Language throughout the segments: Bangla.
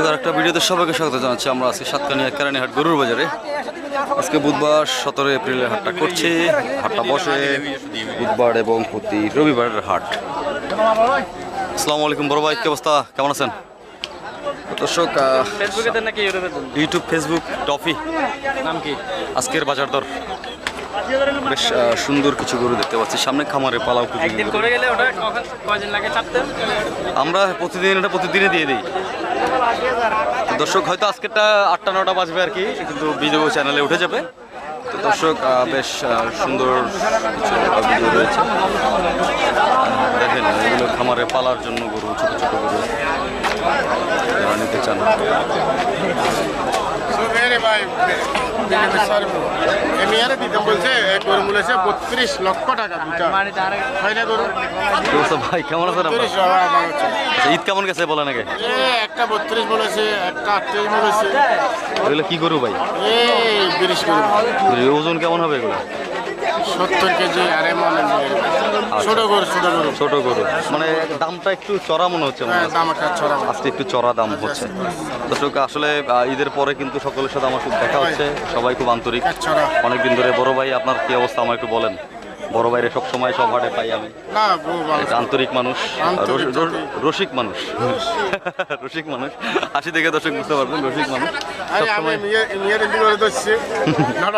দর্শক আর একটা ভিডিওতে সবাইকে স্বাগত জানাচ্ছি। আমরা আজকে সাতকানিয়া কেরানীহাট গরুর বাজারে। আজকে বুধবার সতেরো এপ্রিলের হাটটা করছি। হাটটা বসে বুধবার এবং প্রতি রবিবারের হাট। আসসালামু আলাইকুম বড় ভাই কি অবস্থা? কেমন আছেন? দর্শক ইউটিউবে ফেসবুক টফি। নাম কি? আজকের বাজার দর। বেশ সুন্দর কিছু গরু দেখতে পাচ্ছি। সামনে খামারে পালাও একদিন করে গেলে ওটা কয়দিন লাগে আমরা প্রতিদিন এটা প্রতিদিনে দিয়ে দিই। দর্শক, হয়তো আজকেরটা আটটা, নটা বাজবে আর কি, কিন্তু বিজেপি চ্যানেলে উঠে যাবে। তো দর্শক বেশ সুন্দর ভিডিও রয়েছে। দেখেন, এগুলো খামারে পালার জন্য গরু, ছোটো ছোটো গরু নিতে চান। মেরে ভাই এমিয়ারে দিতে বলছে এক গরু বলেছে বত্রিশ লক্ষ টাকা দুটা। হয় না গরু? ভাই কেমন আছেন হচ্ছে আচ্ছা, ঈদ কেমন গেছে বলেন আগে। এ একটা বত্রিশ বলেছে একটা আটত্রিশ বলেছে। এগুলো কি গরু ভাই? এই বিরিশ গরু। ওজন কেমন হবে এগুলো? সত্তর কেজি আর মনে ছোট গরু ছোট গরু। ছোট গরু। মানে দামটা একটু চড়া মনে হচ্ছে হ্যাঁ। দাম একটা আজকে একটু চড়া দাম হচ্ছে। দর্শক আসলে ঈদের পরে কিন্তু সকলের সাথে আমার খুব দেখা হচ্ছে। সবাই খুব আন্তরিক। অনেকদিন ধরে বড় ভাই আপনার কি অবস্থা আমার একটু বলেন। বড় বাইরে সব সময় সব হাটে পাই আমি। আন্তরিক মানুষ রসিক মানুষ। রসিক মানুষ। হাসি দেখে দর্শক বুঝতে পারবেন রসিক মানুষ।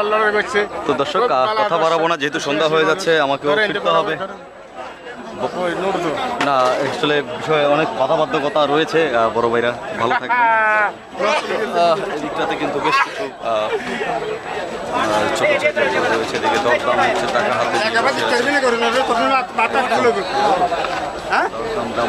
লড়াই করছে। তো দর্শক কথা বাড়াবো না যেহেতু সন্ধ্যা হয়ে যাচ্ছে আমাকে ফিরতে হবে। না আসলে বিষয়ে অনেক কথাবার্ধকতা রয়েছে বড় ভাইরা। ভালো থাকবেন। এদিকটাতে কিন্তু বেশ কিছু ছোট ছোট রয়েছে। এদিকে দরদাম হচ্ছে টাকা হাতে দাম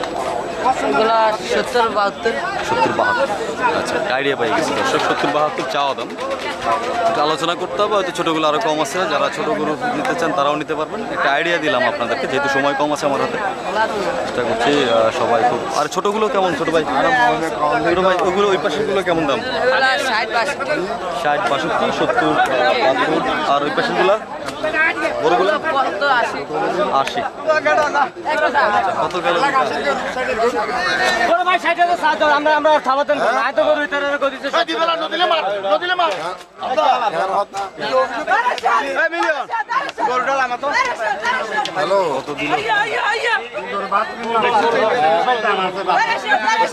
এগুলো সত্তর বাহাত্তর। সত্তর বাহাত্তর। আচ্ছা আইডিয়া পাই গেছি। দর্শক সত্তর বাহাত্তর চাওয়া দাম। একটু আলোচনা করতে হবে হয়তো ছোটোগুলো আরও কম আছে। যারা ছোটো গরু নিতে চান তারাও নিতে পারবেন। একটা আইডিয়া দিলাম আপনাদেরকে যেহেতু সময় কম আছে আমার হাতে। চেষ্টা করছি সবাই খুব আর ছোটোগুলো কেমন? ছোটো ভাই? ছোটো ভাই ওগুলো ওই পাশেগুলো কেমন দাম? ষাট বাষট্টি। ষাট বাষট্টি সত্তর বাহাত্তর আর ওই পাশেগুলো কত আশি। কত গেল ভাই সাইড আছে সাথ আমরা আমরা থামাতেন না এত করে ভিতরে কইতে দিবেলা মার নদিলে মার।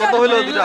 কত হইল দুটা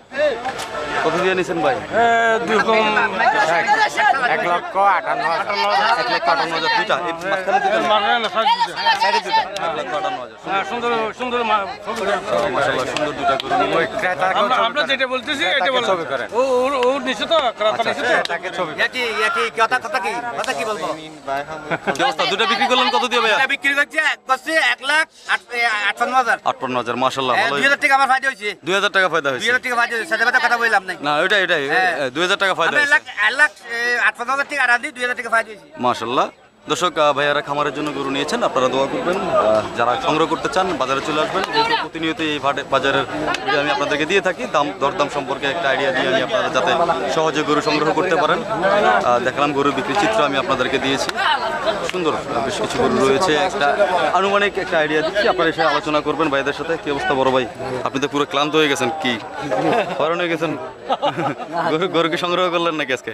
কত দিয়ে নিছেন ভাই? এক লক্ষ আটান্ন এক লক্ষ আটান্ন হাজার। দুটা মাঝখানে দুটা সাইডে দুটা এক লক্ষ আটান্ন হাজার। সুন্দর সুন্দর মাশাআল্লাহ সুন্দর দুটা করে নিল আমরা আমরা যেটা বলতেছি এটা বল ও ওর ওর নিচে তো? ক্রাতা নিচে তো? ইয়াকি ইয়াকি কথা কথা কি? কথা কি বলব? কি অবস্থা বিক্রি করলেন কত দিয়ে বিক্রি করছে করছে এক লাখ আটান্ন হাজার। আটান্ন হাজার মাশাআল্লাহ টাকা আমার ফায়দা হয়েছে। দুই হাজার টাকা ফায়দা হয়েছে। হাজার টাকা ফায়দা হয়েছে সাথে কথা বললাম নাই না ওইটাই ওইটাই হ্যাঁ। দুই হাজার টাকা ফায়দা এক লাখ এক লাখ হাজার টাকা আড়ান দিই হাজার টাকা ফায়দা মাশাল্লাহ। দর্শক ভাইয়ারা খামারের জন্য গরু নিয়েছেন আপনারা দোয়া করবেন। যারা সংগ্রহ করতে চান বাজারে চলে আসবেন। যেহেতু প্রতিনিয়ত এই বাজারের আমি আপনাদেরকে দিয়ে থাকি দাম দরদাম সম্পর্কে একটা আইডিয়া দিয়ে আমি আপনারা যাতে সহজে গরু সংগ্রহ করতে পারেন। দেখলাম গরুর বিক্রি চিত্র আমি আপনাদেরকে দিয়েছি। সুন্দর বেশ কিছু গরু রয়েছে। একটা আনুমানিক একটা আইডিয়া দিচ্ছি। আপনারা এসে আলোচনা করবেন ভাইদের সাথে। কি অবস্থা বড় ভাই? আপনি তো পুরো ক্লান্ত হয়ে গেছেন। কি? হরণ হয়ে গেছেন? গরু গরুকে সংগ্রহ করলেন নাকি আজকে?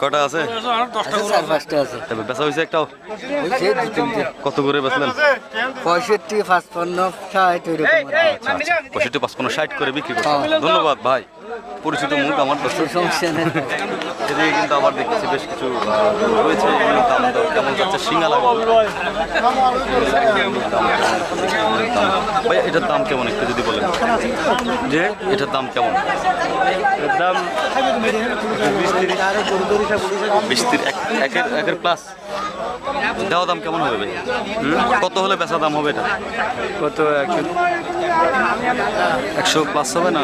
কটা আছে? বেচা হয়েছে একটাও? কত করে বেচলেন? পঁয়ষট্টি পাঁচপন্ন ষাট। পঁয়ষট্টি পাঁচপন্ন ষাট করে বিক্রি করছেন ধন্যবাদ ভাই। পরিচিত মুখ আমার এদিকে কিন্তু আবার দেখতেছি বেশ কিছু রয়েছে। দাম দর কেমন যাচ্ছে? সিঙ্গালা। ভাই এটার দাম কেমন একটু যদি বলেন? যে এটার দাম কেমন? দাম বিশ একের একের প্লাস দেওয়া দাম কেমন হবে ভাই কত হলে বেচা দাম হবে এটা? কত একশো? প্লাস হবে না?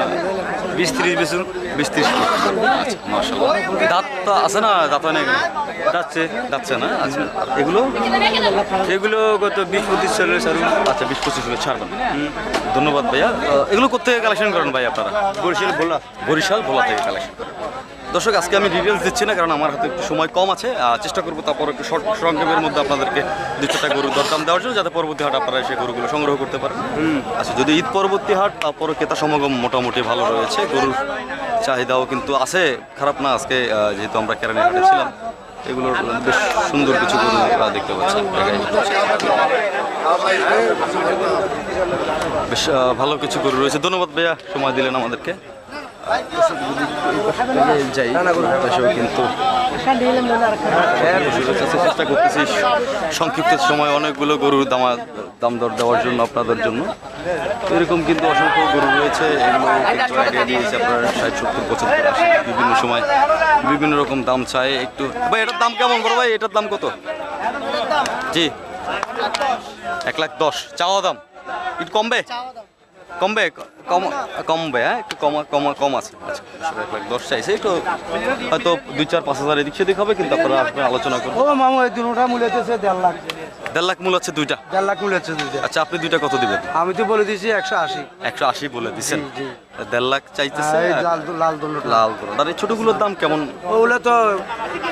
বিশ ত্রিশ বেসুন বিশ দাঁত আছে না দাঁত অনেক। যাচ্ছে যাচ্ছে না আচ্ছা এগুলো? এগুলো কত বিশ পঁচিশ চলে সারুন আচ্ছা বিশ পঁচিশ হলে ছাড়বেন ধন্যবাদ ভাইয়া। এগুলো কোথেকে কালেকশন করেন ভাই আপনারা? বরিশাল ভোলা। বরিশাল ভোলা থেকে কালেকশন দর্শক আজকে আমি ডিটেলস দিচ্ছি না কারণ আমার হাতে একটু সময় কম আছে। চেষ্টা করব তারপর একটু শর্ট সংক্ষেপের মধ্যে আপনাদেরকে দু চারটা গরুর দরদাম দেওয়ার জন্য যাতে পরবর্তী হাট আপনারা সেই গরুগুলো সংগ্রহ করতে পারেন। আচ্ছা যদি ঈদ পরবর্তী হাট তারপরে ক্রেতা সমাগম মোটামুটি ভালো রয়েছে। গরুর চাহিদাও কিন্তু আছে, খারাপ না, আজকে যেহেতু আমরা কেরানি হাটে ছিলাম, এগুলোর বেশ সুন্দর কিছু আপনারা দেখতে পাচ্ছি। বেশ ভালো কিছু গরু রয়েছে। ধন্যবাদ ভাইয়া, সময় দিলেন আমাদেরকে। চেষ্টা করতেছি সংক্ষিপ্ত সময় অনেকগুলো গরুর দামা দাম দর দেওয়ার জন্য আপনাদের জন্য। এরকম কিন্তু অসংখ্য গরু রয়েছে। আপনার, ষাট, সত্তর বিভিন্ন সময় বিভিন্ন রকম দাম চায় একটু ভাই, এটার দাম কেমন বড় ভাই? এটার দাম কত? জি। এক লাখ দশ। চাওয়া দাম। একটু কমবে? কমবে? কম কমবে হ্যাঁ? একটু কম কম কম আছে। আচ্ছা এক লাখ দশ চাইছে একটু হয়তো দুই চার পাঁচ হাজার এদিক সেদিক হবে কিন্তু আপনারা আসবেন আলোচনা করব ও মামু এই দুটা মূল্য হচ্ছে দেড় লাখ। দেড় লাখ মূল হচ্ছে দুইটা? দেড় লাখ মূল্য হচ্ছে দুইটা। আচ্ছা আপনি দুইটা কত দিবেন? আমি তো বলে দিয়েছি একশো আশি। একশো আশি বলে দিচ্ছেন। দেড় লাখ চাইতেছে লাল দু- লাল দুলোটা। লাল গরু আর এই ছোটগুলোর দাম কেমন? ওগুলো তো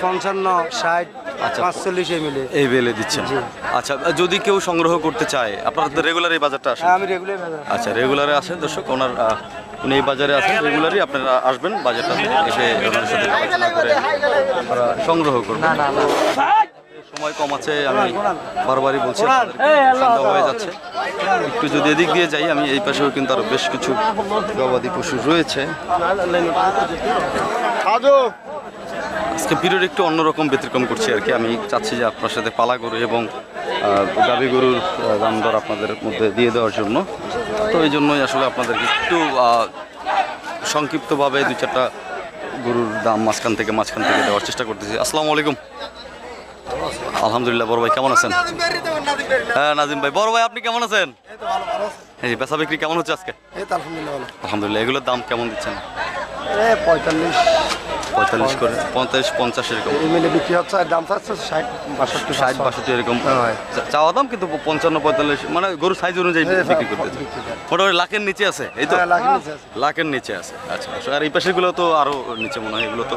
পঞ্চান্ন ষাট। আচ্ছা। পাঁচচল্লিশ এই মিলে। এই বেলে দিচ্ছেন। আচ্ছা যদি কেউ সংগ্রহ করতে চায় আপনারা তো রেগুলার এই বাজারটা আসেন আমি রেগুলার আচ্ছা রেগুলারে আসেন দর্শক ওনার উনি এই বাজারে আসেন রেগুলারই আপনারা আসবেন বাজারটাতে এসে ওনার সাথে আলোচনা করে আপনারা সংগ্রহ করবেন। সময় কম আছে আমি বারবারই বলছি সন্ধ্যা হয়ে যাচ্ছে। একটু যদি এদিক দিয়ে যাই আমি এই পাশেও কিন্তু আরও বেশ কিছু গবাদি পশু রয়েছে। আজকে ভিডিওর একটু অন্যরকম ব্যতিক্রম করছি আর কি। আমি চাচ্ছি যে আপনার সাথে পালা গরু এবং গাভী গরুর দাম দর আপনাদের মধ্যে দিয়ে দেওয়ার জন্য। তো এই জন্যই আসলে আপনাদেরকে একটু সংক্ষিপ্তভাবে দু চারটা গরুর দাম মাঝখান থেকে মাঝখান থেকে দেওয়ার চেষ্টা করতেছি। আসসালামু আলাইকুম। আলহামদুলিল্লাহ বড় ভাই কেমন আছেন? হ্যাঁ নাজিম ভাই। বড় ভাই আপনি কেমন আছেন? এই বেচা বিক্রি কেমন হচ্ছে আজকে? আলহামদুলিল্লাহ আলহামদুলিল্লাহ এগুলোর দাম কেমন দিচ্ছেন? পঁয়তাল্লিশ। পঁয়তাল্লিশ করে পঁয়তাল্লিশ পঞ্চাশ এরকম। মিলে বিক্রি হচ্ছে আর দাম চাচ্ছে ষাট বাষট্টি ষাট বাষট্টি এরকম। হ্যাঁ। চাওয়া দাম কিন্তু পঞ্চান্ন পঁয়তাল্লিশ মানে গরুর সাইজ অনুযায়ী হ্যাঁ, বিক্রি হ্যাঁ, করতে মোটামুটি লাখের নিচে আছে এই তো? লাখের নিচে আছে। আচ্ছা আচ্ছা। আর এই পাশেগুলো তো আরও নিচে মনে হয় এগুলো তো।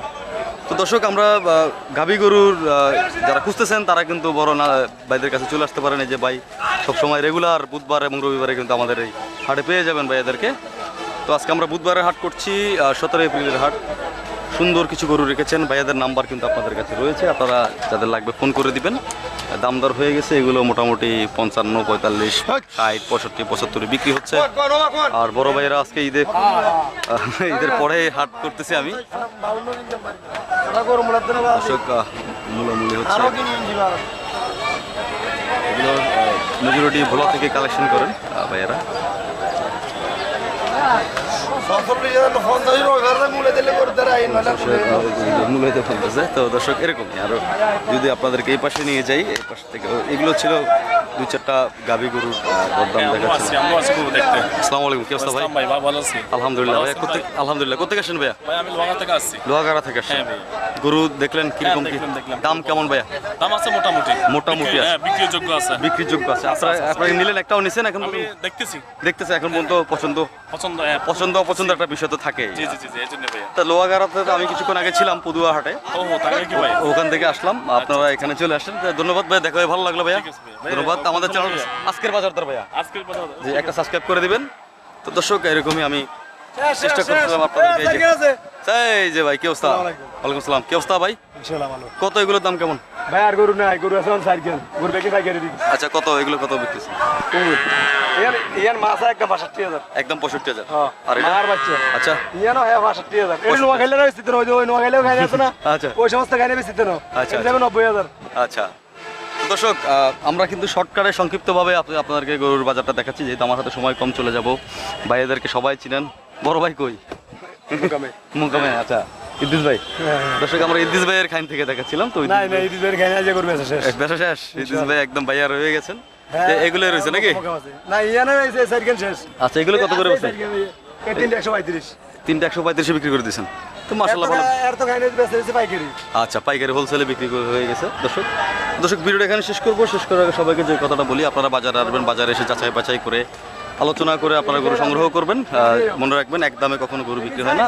তো দর্শক আমরা গাভী গরুর যারা খুঁজতেছেন তারা কিন্তু বড় না ভাইদের কাছে চলে আসতে পারেন। এই যে ভাই সবসময় রেগুলার বুধবার এবং রবিবারে কিন্তু আমাদের এই হাটে পেয়ে যাবেন ভাই এদেরকে তো আজকে আমরা বুধবারের হাট করছি সতেরো এপ্রিলের হাট। সুন্দর কিছু গরু রেখেছেন। ভাইয়াদের নাম্বার কিন্তু আপনাদের কাছে রয়েছে। আপনারা যাদের লাগবে ফোন করে দিবেন। দাম দর হয়ে গেছে। এগুলো মোটামুটি পঞ্চান্ন পঁয়তাল্লিশ ষাট পঁয়ষট্টি পঁচাত্তরে বিক্রি হচ্ছে। আর বড় ভাইয়েরা আজকে ঈদে ঈদের পরে হাট করতেছি আমি। আহ, মূলামূলি হচ্ছে। মেজরিটি ভোলা থেকে কালেকশন করেন ভাইয়েরা। মূলত ফেলতেছে তো দর্শক এরকমই আরও যদি আপনাদেরকে এই পাশে নিয়ে যাই এই পাশ থেকে এগুলো ছিল দু চারটা গাভী গরুর দরদাম দেখতে। আসসালামু আলাইকুম কি অবস্থা ভাই? ভালো আছি। আলহামদুলিল্লাহ ভাই আলহামদুলিল্লাহ আসেন ভাইয়া? আমি লোহাগা থেকে আসছি। লোহাগাড়া থেকে আসেন হ্যাঁ গরু দেখলেন কীরকম কি। দাম কেমন ভাইয়া? দাম আছে মোটামুটি। মোটামুটি আছে। হ্যাঁ বিক্রির যোগ্য আছে। বিক্রির যোগ্য আছে আপনারা আপনারা নিলেন একটাও নিছেন এখন দেখতেছি। দেখতেছে এখন পর্যন্ত পছন্দ? পছন্দ হ্যাঁ পছন্দ অপছন্দ একটা বিষয় তো থাকে জি জি জি জি এই জন্য ভাইয়া। তা লোহাগাড়াতে তো আমি কিছুক্ষণ আগে ছিলাম পদুয়া হাটে ওখান থেকে আসলাম আপনারা এখানে চলে আসেন। ধন্যবাদ ভাই দেখা হয়ে ভালো লাগল ভাইয়া। ধন্যবাদ। আমাদের চ্যানেল আজকের বাজার দর ভাইয়া। আজকের বাজার যে একটা সাবস্ক্রাইব করে দিবেন। তো দর্শক এরকমই আমি চেষ্টা করছিলাম আপনাদেরকে এই যে- এই যে ভাই কি অবস্থা? ওয়ালাইকুম আসসালাম কি অবস্থা ভাই? কত এগুলোর দাম কেমন? ভাই আর গরু নাই গরু আছে সাইকেল। গরু দিই আচ্ছা কত? এগুলো কত ইয়ান ইয়ান মাছ একটা বাষট্টি হাজার। একদম পঁয়ষট্টি হাজার? হ্যাঁ আর মার বাচ্চা। আচ্ছা। ইয়ানো হ্যাঁ বাষট্টি হাজার। এই নোয়া খাইলে তো ওই নোয়া খাইলেও আছে না। আচ্ছা। ওই সমস্ত খাইলে বেশি আচ্ছা, যাবে নব্বই হাজার। আচ্ছা। দর্শক আমরা কিন্তু শর্টকাটে সংক্ষিপ্তভাবে আপ- আপনাদেরকে গরুর বাজারটা দেখাচ্ছি যেহেতু আমার হাতে সময় কম চলে যাব। ভাইয়াদেরকে সবাই চিনেন। বড় ভাই কই? মুকামে। মুকামে আচ্ছা। ইদ্দিস ভাই। দর্শক আমরা ইদ্দিস ভাইয়ের খাইন থেকে দেখাচ্ছিলাম তো নাই নাই ইদিদের খাই না যে করবে শেষ। শেষ। ইদ্দিস ভাই একদম ভাইয়া রয়ে গেছেন। হ্যাঁ। এ- এগুলোই রয়েছে নাকি? না ইয়ানো এই সাইকেল শেষ। আচ্ছা এগুলো কত করে বলছেন তিনটে একশো পঁয়ত্রিশ। তিনটা একশো পঁয়ত্রিশে বিক্রি করে দিয়েছেন। তো মাসাল্লাহ ভালো। এর তো বেঁচে দিয়েছে পাইকারি। আচ্ছা পাইকারি হোলসেলে বিক্রি করে হয়ে গেছে। দর্শক দর্শক ভিডিওটা এখানে শেষ করব। শেষ করার আগে সবাইকে যে কথাটা বলি আপনারা বাজারে আসবেন বাজারে এসে যাচাই বাছাই করে আলোচনা করে আপনারা গরু সংগ্রহ করবেন মনে রাখবেন এক দামে কখনো গরু বিক্রি হয় না।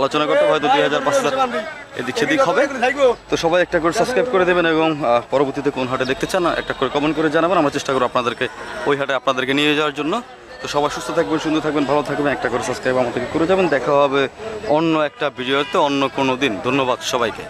আলোচনা করতে হয়তো দুই হাজার, পাঁচ হাজার এদিক সেদিক হবে। তো সবাই একটা করে সাবস্ক্রাইব করে দেবেন এবং পরবর্তীতে কোন হাটে দেখতে চান, একটা করে কমেন্ট করে জানাবেন। আমরা চেষ্টা করব আপনাদেরকে ওই হাটে আপনাদেরকে নিয়ে যাওয়ার জন্য। তো সবাই সুস্থ থাকবেন, সুন্দর থাকবেন, ভালো থাকবেন, একটা করে সাবস্ক্রাইব আমাদেরকে করে যাবেন। দেখা হবে অন্য একটা ভিডিওতে অন্য কোনো দিন। ধন্যবাদ সবাইকে।